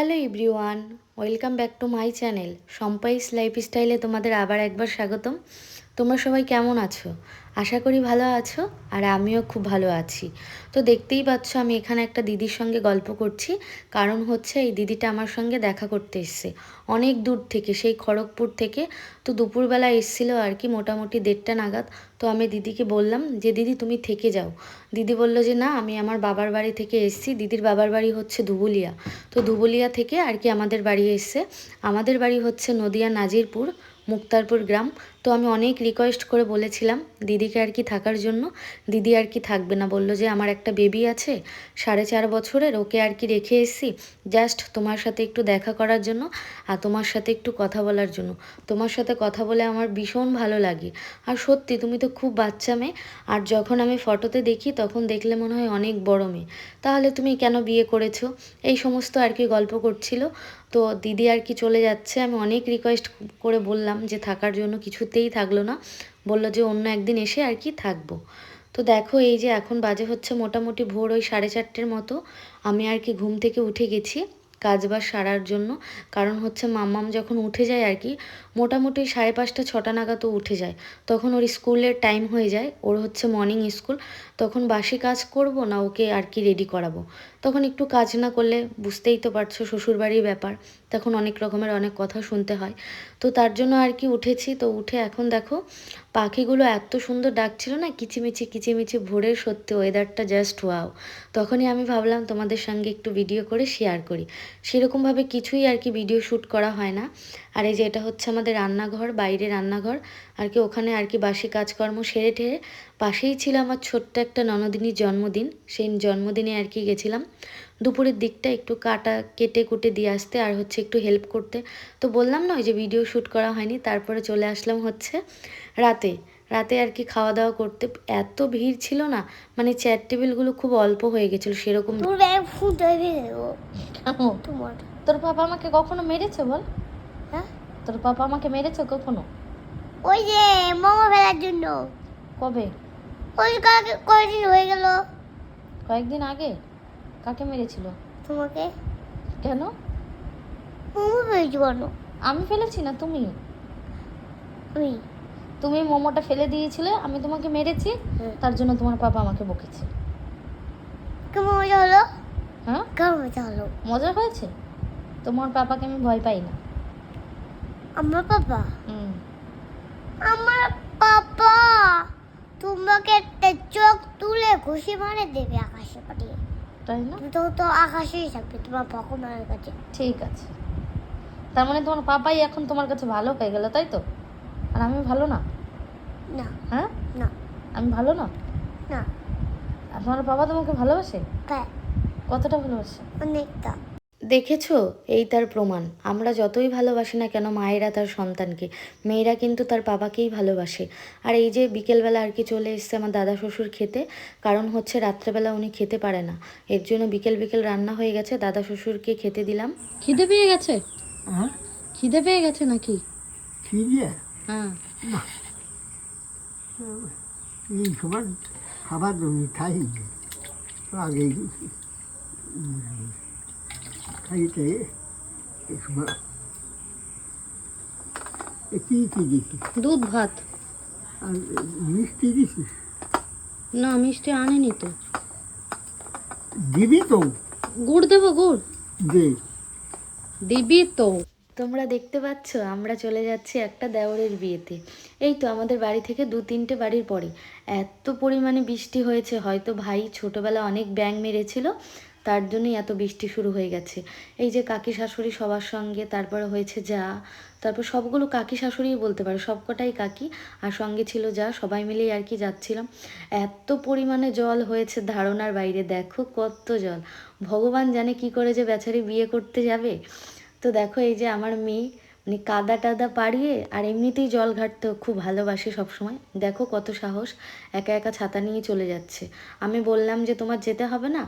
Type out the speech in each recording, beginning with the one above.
Hello everyone welcome back to my channel. সম্পাইস লাইফস্টাইলে তোমাদের আবার একবার স্বাগতম। তোমরা সবাই কেমন আছো? আশা করি ভালো আছো আর আমিও খুব ভালো আছি। তো দেখতেই পাচ্ছ আমি এখানে একটা দিদির সঙ্গে গল্প করছি। কারণ হচ্ছে এই দিদিটা আমার সঙ্গে দেখা করতে এসছে। অনেক দূর থেকে, সেই খড়গপুর থেকে তো দুপুরবেলা এসেছিল আর কি মোটামুটি দেড়টা নাগাদ। তো আমি দিদিকে বললাম যে, দিদি, তুমি থেকে যাও। দিদি বলল যে, না, আমি আমার বাবার বাড়ি থেকে এসেছি। দিদির বাবার বাড়ি হচ্ছে ধুবুলিয়া। তো ধুবুলিয়া থেকে আর কি আমাদের বাড়ি এসছে। আমাদের বাড়ি হচ্ছে নদিয়া নাজিরপুর, মুক্তারপুর গ্রাম। তো আমি অনেক রিকোয়েস্ট করে বলেছিলাম, দিদিকে আর কি থাকার জন্য? দিদি আর কি থাকবে না। বলল যে, আমার একটা বেবি আছে, সাড়ে চার বছরের, ওকে আর কি রেখে এসেছি জাস্ট তোমার সাথে একটু দেখা করার জন্য আর তোমার সাথে একটু কথা বলার জন্য। তোমার সাথে কথা বলে আমার ভীষণ ভালো লাগে। আর সত্যি, তুমি তো খুব বাচ্চা মেয়ে, আর যখন আমি ফটোতে দেখি, তখন দেখলে মনে হয় অনেক বড় মেয়ে। তাহলে তুমি কেন বিয়ে করেছ? এই সমস্ত আর কি গল্প করছিল। তো দিদি আর কি চলে যাচ্ছে, আমি অনেক রিকোয়েস্ট করে বললাম যে, থাকার জন্য কিছুতেই থাকল না। বলল যে, অন্য একদিন এসে আর কি থাকব। তো দেখো, এই যে এখন বাজে হচ্ছে মোটামুটি ভোর ওই সাড়ে চারটের মতো। আমি আর কি ঘুম থেকে উঠে গেছি কাজবাজ সারার জন্য। কারণ হচ্ছে মাম্মাম যখন উঠে যায় আর কি, মোটামুটি সাড়ে পাঁচটা, ছটা নাগাদ উঠে যায়। তখন ওর স্কুলের টাইম হয়ে যায়, ওর হচ্ছে মর্নিং স্কুল। তখন বাসি কাজ করব না ওকে আর কি রেডি করাবো। তখন একটু কাজ না করলে বুঝতেই তো পারছ, শ্বশুরবাড়ির ব্যাপার। তখন অনেক রকমের অনেক কথা শুনতে হয়। তো তার জন্য আর কি উঠেছি। তো উঠে এখন দেখো, পাখিগুলো এত সুন্দর ডাকছিল না, কিচিমিচি কিচিমিচি ভোরের সত্যি ওয়েদারটা জাস্ট ওয়াও তখনই আমি ভাবলাম তোমাদের সঙ্গে একটু ভিডিও করে শেয়ার করি। সেরকমভাবে কিছুই আর কি ভিডিও শ্যুট করা হয় না। আর এই যে এটা হচ্ছে আমাদের রান্নাঘর, বাইরে রান্নাঘর। আর কি ওখানে আর কি বাসি কাজকর্ম সেরে ঠেরে পাশেই ছিল আমার ছোট্ট একটা ননদিনীর জন্মদিন। সেই জন্মদিনে আর কি গেছিলাম। দুপুরের দিকটা একটু কাটা কেটে কুটে দিয়ে আসতে আর হচ্ছে একটু হেল্প করতে। তো বললাম না ওই যে ভিডিও শ্যুট করা হয়নি তারপরে চলে আসলাম হচ্ছে রাতে। রাতে আর কি খাওয়া দাওয়া করতে এত ভিড় ছিল না মানে চেয়ার টেবিলগুলো খুব অল্প হয়ে গেছিল সেরকম তোর পাপা আমাকে কখনো মেরেছে বল? হ্যাঁ? তোর পাপা আমাকে মেরেছে কখনো? ওই যে মোমো ফেলার জন্য। কবে? ওই কাকে কয়দিন হয়ে গেল। কয়েকদিন আগে? কাকে মেরেছিল? তোমাকে। কেন? মোমো পেয়েছি কেন আমি ফেলেছি না তুমি? আমি। তুমি মোমোটা ফেলে দিয়েছিলে আমি তোমাকে মেরেছি তার জন্য তোমার পাপা আমাকে বকেছে। কেমন মজা হলো হ্যাঁ? কেমন মজা হলো মজা হয়েছে? তোমার পাপাকে আমি ভয় পাই না। আমার পাপা হুম। আমার পাপা তোমাকে একটা চোখ তুলে খুশি মানে দেবে আকাশে পাঠিয়ে। তাই না? তো তো আকাশেই থাকবে তোমার ভগবানের কাছে। ঠিক আছে। তার মানে তোমার পাপাই এখন তোমার কাছে ভালো হয়ে গেল তাই তো? আর আমি ভালো না? না। হ্যাঁ? না। আমি ভালো না? না। আর তোমার বাবা তোমাকে ভালোবাসে? হ্যাঁ। কতটা ভালোবাসে? অনেকটা। দেখেছ? এই তার প্রমাণ। আমরা যতই ভালোবাসি না কেন মায়েরা তার সন্তানকে মেয়েরা কিন্তু তার বাবাকেই ভালোবাসে। আর এই যে বিকেলবেলা আর কি চলে এসছে আমার দাদা শ্বশুর খেতে কারণ হচ্ছে রাত্রেবেলা উনি খেতে পারে না। এর জন্য বিকেল বিকেল রান্না হয়ে গেছে দাদা শ্বশুরকে খেতে দিলাম। খিদে পেয়ে গেছে? হ্যাঁ। খিদে পেয়ে গেছে নাকি? খিদে? হ্যাঁ। খাবার জমি খাই আগে এ কী কী দিছিস? দুধ ভাত। আর মিষ্টি দিছিস? না মিষ্টি আনেনি তো। দিবি তো? গুড় দেবো গুড়? দে। দিবি তো। তোমরা দেখতে পাচ্ছ আমরা চলে যাচ্ছি একটা দেওরের বিয়েতে। এই তো আমাদের বাড়ি থেকে দু তিনটে বাড়ির পরে। এত পরিমাণে বৃষ্টি হয়েছে হয়তো ভাই ছোটোবেলা অনেক ব্যাং মেরেছিল। তার জন্যই এত বৃষ্টি শুরু হয়ে গেছে। এই যে কাকি শাশুড়ি সবার সঙ্গে, তারপরে হয়েছে যা, তারপর সবগুলো কাকি শাশুড়িই বলতে পারো, সবকটাই কাকি। আর সঙ্গে ছিল যা, সবাই মিলেই আর কি যাচ্ছিলাম। এত পরিমাণে জল হয়েছে ধারণার বাইরে, দেখো কত জল। ভগবান জানে কি করে যে বেচারি বিয়ে করতে যাবে। তো দেখো এই যে আমার মেয়ে মানে কাদা টাদা পাড়িয়ে, আর এমনিতেই জল ঘাটতেও খুব ভালোবাসে সবসময়। দেখো কত সাহস, একা একা ছাতা নিয়ে চলে যাচ্ছে। আমি বললাম যে তোমার যেতে হবে না?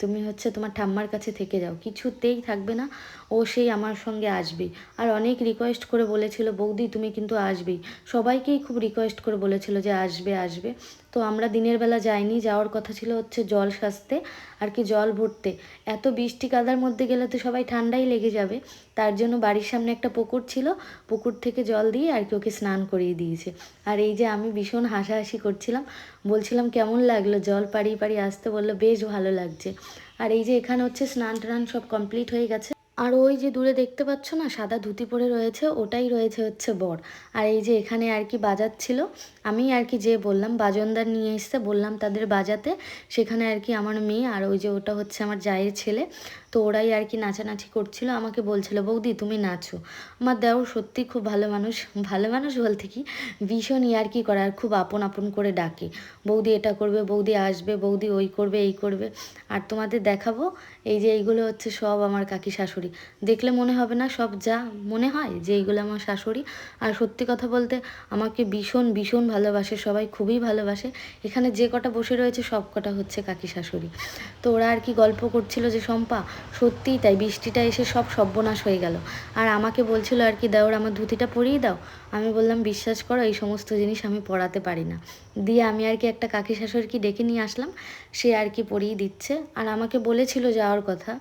তুমি হচ্ছে তোমার ঠাম্মার কাছে থেকে যাও। কিছুতেই থাকবে না। ও সেই আমার সঙ্গে আসবে। আর অনেক রিকোয়েস্ট করে বলেছিল, বৌদি, তুমি কিন্তু আসবেই। সবাইকেই খুব রিকোয়েস্ট করে বলেছিল যে, আসবে আসবে। তো আমরা দিনের বেলা যাইনি, যাওয়ার কথা ছিল হচ্ছে জল সাজতে আর কি জল ভরতে। এত বৃষ্টি কাদার মধ্যে গেলে তো সবাই ঠান্ডাই লেগে যাবে। তার জন্য বাড়ির সামনে একটা পুকুর ছিল, পুকুর থেকে জল দিয়ে আর কি ওকে স্নান করিয়ে দিয়েছে। আর এই যে আমি ভীষণ হাসাহাসি করছিলাম, বলছিলাম, কেমন লাগল? জল পাড়িয়ে পাড়িয়ে আসতে বলল, বেশ ভালো লাগছে। আর এই যে এখানে হচ্ছে স্নান টান সব কমপ্লিট হয়ে গেছে। আর ওই যে দূরে দেখতে পাচ্ছ না, সাদা ধুতি পরে রয়েছে, ওটাই রয়েছে হচ্ছে বর। আর এই যে এখানে আর কি বাজাচ্ছিল আমি আর কি যে বললাম, বাজনদার নিয়ে এসছে, বললাম তাদের বাজাতে। সেখানে আর কি আমার মেয়ে আর ওই যে ওটা হচ্ছে আমার জায়ের ছেলে। তো ওরাই আর কি নাচানাচি করছিল, আমাকে বলছিল, বৌদি, তুমি নাচো। আমার দেওর সত্যি খুব ভালো মানুষ ভালো মানুষ বলতে কি ভীষণ ইয়ার কি করে, আর খুব আপন আপন করে ডাকে। বৌদি এটা করবে, বৌদি আসবে, বৌদি ওই করবে, এই করবে। আর তোমাদের দেখাবো, এই যে এইগুলো হচ্ছে সব আমার কাকি শাশুড়ি। দেখলে মনে হবে না সব যা মনে হয় যে এইগুলো আমার শাশুড়ি। আর সত্যি কথা বলতে, আমাকে ভীষণ ভীষণ ভালোবাসে, সবাই খুবই ভালোবাসে। এখানে যে কটা বসে রয়েছে, সব কটা হচ্ছে কাকি শাশুড়ি। তো ওরা আর কি গল্প করছিল যে, শম্পা সত্যিই তাই, বৃষ্টিটা এসে সব সর্বনাশ হয়ে গেল। আর আমাকে বলছিল আর কি, দেওর, আমার ধুতিটা পরিয়ে দাও। আমি বললাম, বিশ্বাস করো, এই সমস্ত জিনিস আমি পড়াতে পারি না। দিয়ে আমি আর কি একটা কাকি শাশুড়িকে ডেকে নিয়ে আসলাম, সে আর কি পরিয়ে দিচ্ছে। আর আমাকে বলেছিল যাওয়ার কথা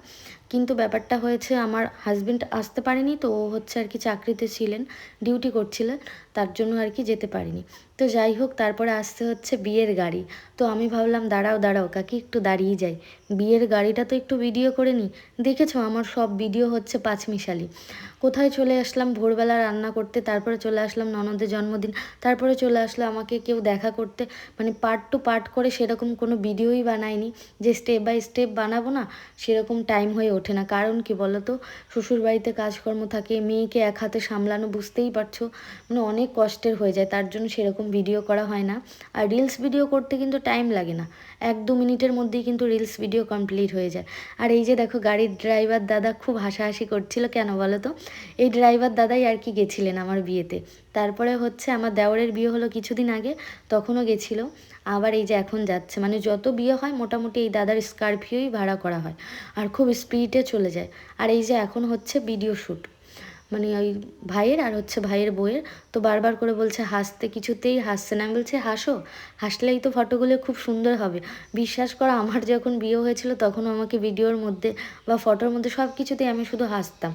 কিন্তু ব্যাপারটা হয়েছে আমার হাজব্যান্ড আসতে পারেনি, তো ও হচ্ছে আর কি চাকরিতে ছিলেন ডিউটি করছিলেন, তার জন্য আর কি যেতে পারিনি। তো যাই হোক, তারপরে আসতে হচ্ছে বিয়ের গাড়ি। তো আমি ভাবলাম, দাঁড়াও দাঁড়াও, কাকি, একটু দাঁড়িয়ে যাই। বিয়ের গাড়িটা তো একটু ভিডিও করে নিই দেখেছ, আমার সব ভিডিও হচ্ছে পাঁচমিশালি কোথায় চলে আসলাম? ভোরবেলা রান্না করতে, তারপরে চলে আসলাম ননদের জন্মদিন, তারপরে চলে আসলো আমাকে কেউ দেখা করতে। মানে পার্ট টু পার্ট করে সেরকম কোনো ভিডিওই বানায়নি যে স্টেপ বাই স্টেপ বানাবো না, সেরকম টাইম হয়ে ওঠে না। কারণ কি বলো তো শ্বশুরবাড়িতে কাজকর্ম থাকে, মেয়েকে এক হাতে সামলানো বুঝতেই পারছ? মানে অনেক কষ্টের হয়ে যায়, তার জন্য সেরকম ভিডিও করা হয় না। আর রিলস ভিডিও করতে কিন্তু টাইম লাগে না। এক দু মিনিটের মধ্যেই কিন্তু রিলস ভিডিও কমপ্লিট হয়ে যায়। আর এই যে দেখো, গাড়ির ড্রাইভার দাদা খুব হাসাহাসি করছিল, কেন বলো তো এই ড্রাইভার দাদাই আর কি গেছিলেন আমার বিয়েতে। তারপরে হচ্ছে আমার দেওরের বিয়ে হলো কিছুদিন আগে, তখনও গেছিল। আবার এই যে এখন যাচ্ছে মানে যত বিয়ে হয় মোটামুটি এই দাদার স্করপিওই ভাড়া করা হয়। আর খুব স্পিডে চলে যায়। আর এই যে এখন হচ্ছে ভিডিও শ্যুট মানে ওই ভাইয়ের আর হচ্ছে ভাইয়ের বউয়ের। তো বারবার করে বলছে, হাসতে কিছুতেই হাসছে না। বলছি, হাসো। হাসলেই তো ফটোগুলো খুব সুন্দর হবে। বিশ্বাস করা, আমার যখন বিয়ে হয়েছিল তখন আমাকে ভিডিওর মধ্যে বা ফটোর মধ্যে সব কিছুতেই আমি শুধু হাসতাম।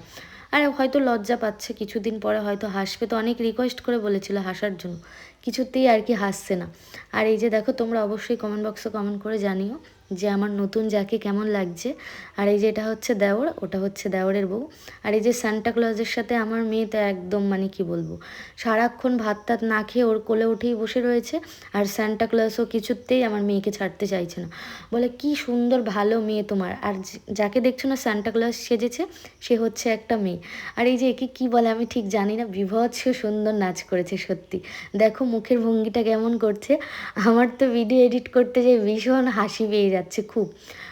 আর হয়তো লজ্জা পাচ্ছে, কিছুদিন পরে হয়তো হাসবে। তো অনেক রিকোয়েস্ট করে বলেছিল হাসার জন্য। কিছুতেই আর কি হাসছে না। আর এই যে দেখো, তোমরা অবশ্যই কমেন্ট বক্সে কমেন্ট করে জানিও। যে আমার নতুন যাকে কেমন লাগছে। আর এই যে এটা হচ্ছে দেওর, ওটা হচ্ছে দেওরের বউ। আর এই যে ক্লজের সাথে আমার মেয়ে তো একদম মানে কি বলব, সারাক্ষণ ভাত টাত না খেয়ে ওর কোলে উঠেই বসে রয়েছে। আর ক্লজও কিছুতেই আমার মেয়েকে ছাড়তে চাইছে না। বলে, কি সুন্দর, ভালো মেয়ে তোমার। আর যাকে দেখছ না ক্লজ সেজেছে, সে হচ্ছে একটা মেয়ে। আর এই যে একে কি বলে আমি ঠিক জানি না, বিভৎস সুন্দর নাচ করেছে সত্যি। দেখো মুখের ভঙ্গিটা কেমন করছে। আমার তো ভিডিও এডিট করতে যে ভীষণ হাসি পেয়ে যাচ্ছে। খুব।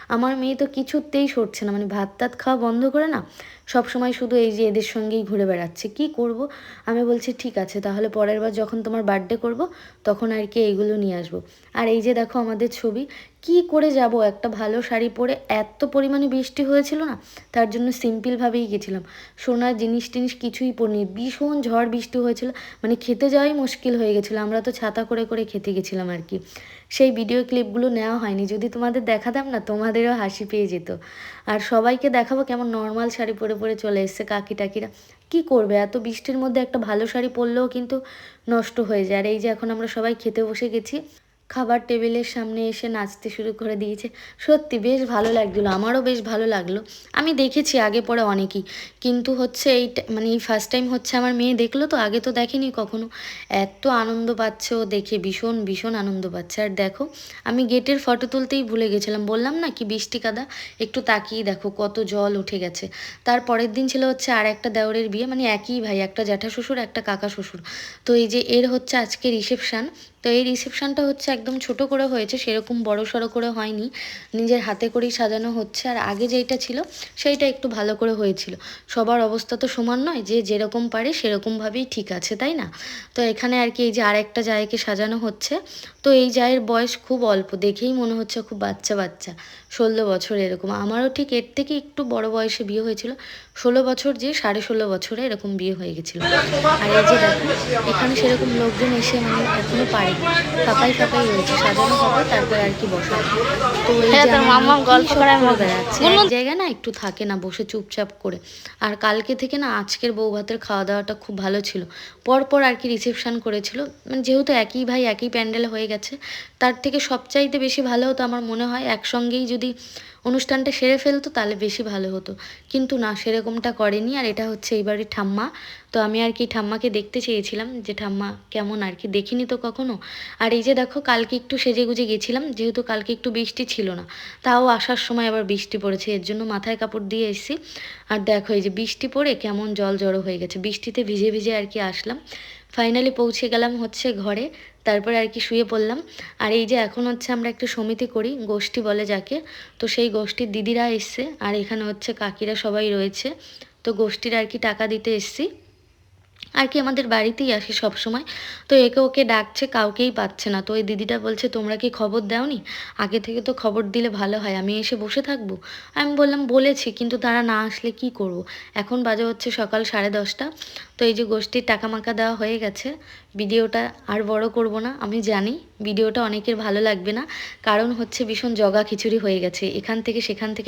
আমার মেয়ে তো কিছুতেই সরছে না মানে ভাত টাত খাওয়া বন্ধ করে না সব সময় শুধু এই যে এদের সঙ্গেই ঘুরে বেড়াচ্ছে। কি করব? আমি বলছি, ঠিক আছে, তাহলে পরের বার যখন তোমার বার্থডে করব, তখন আর কি এইগুলো নিয়ে আসব। আর এই যে দেখো আমাদের ছবি, কি করে যাব? একটা ভালো শাড়ি পরে এত পরিমাণে বৃষ্টি হয়েছিল না? তার জন্য সিম্পলভাবেই গেছিলাম। সোনার জিনিস টিনিস কিছুই পড়িনি ভীষণ ঝড় বৃষ্টি হয়েছিল মানে খেতে যাওয়াই মুশকিল হয়ে গেছিল। আমরা তো ছাতা করে করে খেতে গেছিলাম আর কি। সেই ভিডিও ক্লিপগুলো নেওয়া হয়নি। যদি তোমাদের দেখাতাম না, তোমাদেরও হাসি পেয়ে যেত। আর সবাইকে দেখাবো কেমন নর্মাল শাড়ি পরে পরে চলে এসছে কাকি টাকিরা। কি করবে? এত বৃষ্টির মধ্যে একটা ভালো শাড়ি পরলেও কিন্তু নষ্ট হয়ে যায়। আর এই যে এখন আমরা সবাই খেতে বসে গেছি। খাবার টেবিলের সামনে এসে নাচতে শুরু করে দিয়েছে। সত্যি বেশ ভালো লাগছিল আমারও বেশ ভালো লাগল। আমি দেখেছি আগে পরে অনেকই, কিন্তু হচ্ছে এই মানে এই ফার্স্ট টাইম হচ্ছে আমার মেয়ে দেখল তো, আগে তো দেখেনি কখনো। এত আনন্দ পাচ্ছে ও দেখে, ভীষণ ভীষণ আনন্দ পাচ্ছে। আর দেখো, আমি গেটের ফটো তুলতেই ভুলে গেছিলাম, বললাম না কি বৃষ্টি কাদা? একটু তাকিয়ে দেখো, কত জল উঠে গেছে। তার পরের দিন ছিল হচ্ছে আর একটা দেওরের বিয়ে মানে একই ভাই, একটা জ্যাঠা শ্বশুর একটা কাকা শ্বশুর তো এই যে এর হচ্ছে আজকে রিসেপশান তো এই রিসেপশানটা হচ্ছে একদম ছোট করে হয়েছে, সেরকম বড় সড়ো করে হয়নি। নিজের হাতে করেই সাজানো হচ্ছে। আর আগে যেইটা ছিল, সেইটা একটু ভালো করে হয়েছিল। সবার অবস্থা তো সমান নয়, যে যেরকম পারে সেরকমভাবেই ঠিক আছে, তাই না? তো এখানে আর কি এই যে আর একটা জায়গাকে সাজানো হচ্ছে। তো এই জায়ের বয়স খুব অল্প দেখেই মনে হচ্ছে খুব বাচ্চা বাচ্চা। ষোলো বছর এরকম। আমারও ঠিক এর থেকে একটু বড় বয়সে বিয়ে হয়েছিল। ষোলো বছর যে সাড়ে ষোলো বছরে এরকম বিয়ে হয়ে গেছিল। আর এই যে দেখো এখানে সেরকম লোকজন এসে মানে এখনও পারে ফাঁকাই ফাঁকাই রয়েছে সাজানো হবে তারপর আর কি বসাবে। তো এই হ্যাঁ। বেড়াচ্ছে এক জায়গায় না একটু থাকে না বসে চুপচাপ করে। আর কালকে থেকে না আজকের বউ ভাতের খাওয়া দাওয়াটা খুব ভালো ছিল। পরপর আর কি রিসেপশন করেছিল। মানে যেহেতু একই ভাই একই প্যান্ডেল হয়ে গেছে। তার থেকে সবচাইতে বেশি ভালো হতো আমার মনে হয় একসঙ্গেই যদি অনুষ্ঠানটা সেরে ফেলতো, তাহলে বেশি ভালো হতো। কিন্তু না, সেরকমটা করেনি। আর এটা হচ্ছে এই বাড়ির ঠাম্মা। তো আমি আর কি ঠাম্মাকে দেখতে চেয়েছিলাম যে, ঠাম্মা, কেমন আর কি? দেখিনি তো কখনো? আর এই যে দেখো, কালকে একটু সেজে গুজে গেছিলাম, যেহেতু কালকে একটু বৃষ্টি ছিল না। তাও আসার সময় আবার বৃষ্টি পড়েছে। এর জন্য মাথায় কাপড় দিয়ে এসেছি। আর দেখো, এই যে বৃষ্টি পড়ে কেমন জল জড়ো হয়ে গেছে। বৃষ্টিতে ভিজে ভিজে আর কি আসলাম। ফাইনালি পৌঁছে গেলাম হচ্ছে ঘরে। তারপরে আর কি শুয়ে পড়লাম। আর এই যে এখন হচ্ছে আমরা একটু সমিতি করি, গোষ্ঠী বলে যাকে। তো সেই গোষ্ঠীর দিদিরা এসছে, আর এখানে হচ্ছে কাকিরা সবাই রয়েছে। তো গোষ্ঠীর আর কি টাকা দিতে এসছি। আর কি আমাদের বাড়িতেই আসে সব সময় তো একে ওকে ডাকছে, কাউকেই পাচ্ছে না। তো ওই দিদিটা বলছে, তোমরা কি খবর দাওনি? আগে থেকে তো খবর দিলে ভালো হয়। আমি এসে বসে থাকব? আমি বললাম, বলেছি, কিন্তু তারা না আসলে কি করব। এখন বাজে হচ্ছে সকাল সাড়ে দশটা। তো এই যে গোষ্ঠীর টাকা মাকা দেওয়া হয়ে গেছে, ভিডিওটা আর বড় করব না। আমি জানি, ভিডিওটা অনেকের ভালো লাগবে না। কারণ হচ্ছে ভীষণ জগা খিচুড়ি হয়ে গেছে। এখান থেকে সেখান থেকে